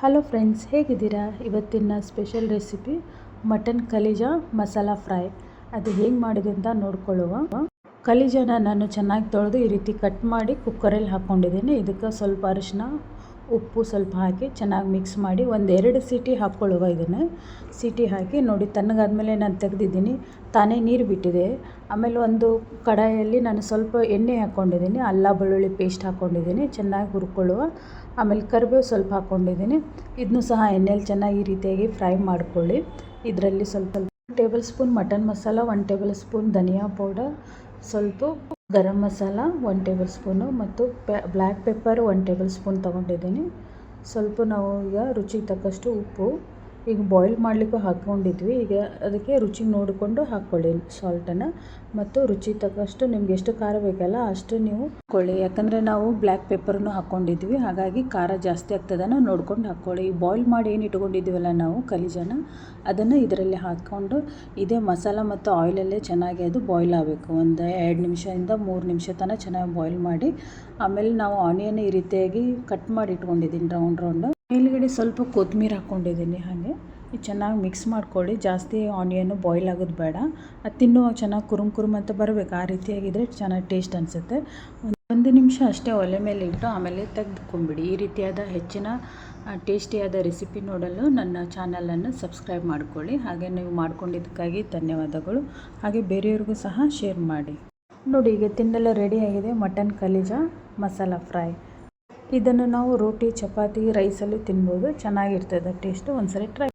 Hello friends ಹೇಗಿದ್ದೀರಾ? ಇವತ್ತಿನ special recipe mutton ಕಲಿಜ ಮಸಾಲ ಫ್ರೈ ಅದು ಹೇಗೆ ಮಾಡಿದೆ ಅಂತ ನೋಡ್ಕೊಳ್ಳುವ. ಕಲಿಜನ ನಾನು ಚೆನ್ನಾಗಿ ತೊಳೆದು ಈ ರೀತಿ ಕಟ್ ಮಾಡಿ ಕುಕ್ಕರಲ್ಲಿ ಹಾಕ್ಕೊಂಡಿದ್ದೀನಿ ಇದಕ್ಕೆ ಸ್ವಲ್ಪ ಅರಿಶಿನ ಉಪ್ಪು ಸ್ವಲ್ಪ ಹಾಕಿ ಚೆನ್ನಾಗಿ ಮಿಕ್ಸ್ ಮಾಡಿ ಒಂದು ಎರಡು ಸೀಟಿ ಹಾಕ್ಕೊಳ್ಳುವ ಇದನ್ನು. ಸೀಟಿ ಹಾಕಿ ನೋಡಿ ತಣ್ಣಗಾದ್ಮೇಲೆ ನಾನು ತೆಗೆದಿದ್ದೀನಿ. ತಾನೇ ನೀರು ಬಿಟ್ಟಿದೆ. ಆಮೇಲೆ ಒಂದು ಕಡಾಯಲ್ಲಿ ನಾನು ಸ್ವಲ್ಪ ಎಣ್ಣೆ ಹಾಕ್ಕೊಂಡಿದ್ದೀನಿ. ಅಲ್ಲ, ಬೆಳ್ಳುಳ್ಳಿ ಪೇಸ್ಟ್ ಹಾಕ್ಕೊಂಡಿದ್ದೀನಿ. ಚೆನ್ನಾಗಿ ಹುರ್ಕೊಳ್ಳುವ. ಆಮೇಲೆ ಕರಿಬೇವು ಸ್ವಲ್ಪ ಹಾಕ್ಕೊಂಡಿದ್ದೀನಿ. ಇದನ್ನು ಸಹ ಎಣ್ಣೆಯಲ್ಲಿ ಚೆನ್ನಾಗಿ ಈ ರೀತಿಯಾಗಿ ಫ್ರೈ ಮಾಡ್ಕೊಳ್ಳಿ. ಇದರಲ್ಲಿ ಸ್ವಲ್ಪ tablespoon mutton masala, one tablespoon ಧನಿಯಾ ಪೌಡರ್, ಸ್ವಲ್ಪ garam masala one tablespoon ಮತ್ತು ಪೆ black pepper one tablespoon ತೊಗೊಂಡಿದ್ದೀನಿ ಸ್ವಲ್ಪ ನಾವು ಈಗ ರುಚಿಗೆ ತಕ್ಕಷ್ಟು ಉಪ್ಪು ಈಗ ಬಾಯ್ಲ್ ಮಾಡಲಿಕ್ಕೂ ಹಾಕ್ಕೊಂಡಿದ್ವಿ. ಈಗ ಅದಕ್ಕೆ ರುಚಿಗೆ ನೋಡಿಕೊಂಡು ಹಾಕ್ಕೊಳ್ಳಿ ಸಾಲ್ಟನ್ನು ಮತ್ತು ರುಚಿ ತಕ್ಕಷ್ಟು ನಿಮ್ಗೆ ಎಷ್ಟು ಖಾರ ಬೇಕಲ್ಲ ಅಷ್ಟು ನೀವು ಹಾಕ್ಕೊಳ್ಳಿ ಯಾಕಂದರೆ ನಾವು ಬ್ಲ್ಯಾಕ್ ಪೆಪ್ಪರನ್ನು ಹಾಕ್ಕೊಂಡಿದ್ವಿ. ಹಾಗಾಗಿ ಖಾರ ಜಾಸ್ತಿ ಆಗ್ತದನ್ನು ನೋಡ್ಕೊಂಡು ಹಾಕ್ಕೊಳ್ಳಿ ಬಾಯ್ಲ್ ಮಾಡಿ ಏನು ಇಟ್ಕೊಂಡಿದ್ದೀವಲ್ಲ ನಾವು ಕಲಿಜನ, ಅದನ್ನು ಇದರಲ್ಲಿ ಹಾಕ್ಕೊಂಡು ಇದೇ ಮಸಾಲ ಮತ್ತು ಆಯಿಲಲ್ಲೇ ಚೆನ್ನಾಗಿ ಅದು ಬಾಯ್ಲ್ ಆಗಬೇಕು. ಒಂದು ಎರಡು ನಿಮಿಷದಿಂದ ಮೂರು ನಿಮಿಷ ತನಕ ಚೆನ್ನಾಗಿ ಬಾಯ್ಲ್ ಮಾಡಿ. ಆಮೇಲೆ ನಾವು ಆನಿಯನ್ ಈ ರೀತಿಯಾಗಿ ಕಟ್ ಮಾಡಿ ಇಟ್ಕೊಂಡಿದ್ದೀನಿ ರೌಂಡ್ ರೌಂಡು ಮೇಲುಗಡೆ ಸ್ವಲ್ಪ ಕೊತ್ತಂಬರಿ ಹಾಕ್ಕೊಂಡಿದ್ದೀನಿ ಹಾಗೆ. ಚೆನ್ನಾಗಿ ಮಿಕ್ಸ್ ಮಾಡ್ಕೊಳ್ಳಿ. ಜಾಸ್ತಿ ಆನಿಯನ್ನು ಬಾಯ್ಲ್ ಆಗೋದು ಬೇಡ. ಅದು ತಿನ್ನುವಾಗ ಚೆನ್ನಾಗಿ ಕುರುಮ್ ಕುರುಮ್ ಅಂತ ಬರಬೇಕು. ಆ ರೀತಿಯಾಗಿದ್ದರೆ ಚೆನ್ನಾಗಿ ಟೇಸ್ಟ್ ಅನಿಸುತ್ತೆ. ಒಂದು ನಿಮಿಷ ಅಷ್ಟೇ ಒಲೆ ಮೇಲೆ ಇಟ್ಟು ಆಮೇಲೆ ತೆಗೆದುಕೊಂಬಿಡಿ. ಈ ರೀತಿಯಾದ ಹೆಚ್ಚಿನ ಟೇಸ್ಟಿಯಾದ ರೆಸಿಪಿ ನೋಡಲು ನನ್ನ ಚಾನಲನ್ನು ಸಬ್ಸ್ಕ್ರೈಬ್ ಮಾಡಿಕೊಳ್ಳಿ. ಹಾಗೆ ನೀವು ಮಾಡ್ಕೊಂಡಿದ್ದಕ್ಕಾಗಿ ಧನ್ಯವಾದಗಳು. ಹಾಗೆ ಬೇರೆಯವ್ರಿಗೂ ಸಹ ಶೇರ್ ಮಾಡಿ. ನೋಡಿ, ಈಗ ತಿನ್ನಲು ರೆಡಿಯಾಗಿದೆ ಮಟನ್ ಕಲಿಜ, ಮಸಾಲ ಫ್ರೈ ಇದನ್ನು ನಾವು ರೋಟಿ ಚಪಾತಿ ರೈಸ್ ಅಲ್ಲಿ ತಿನ್ಬೋದು. ಚೆನ್ನಾಗಿರ್ತದೆ. ಟೇಸ್ಟು ಒಂದ್ಸರಿ ಟ್ರೈ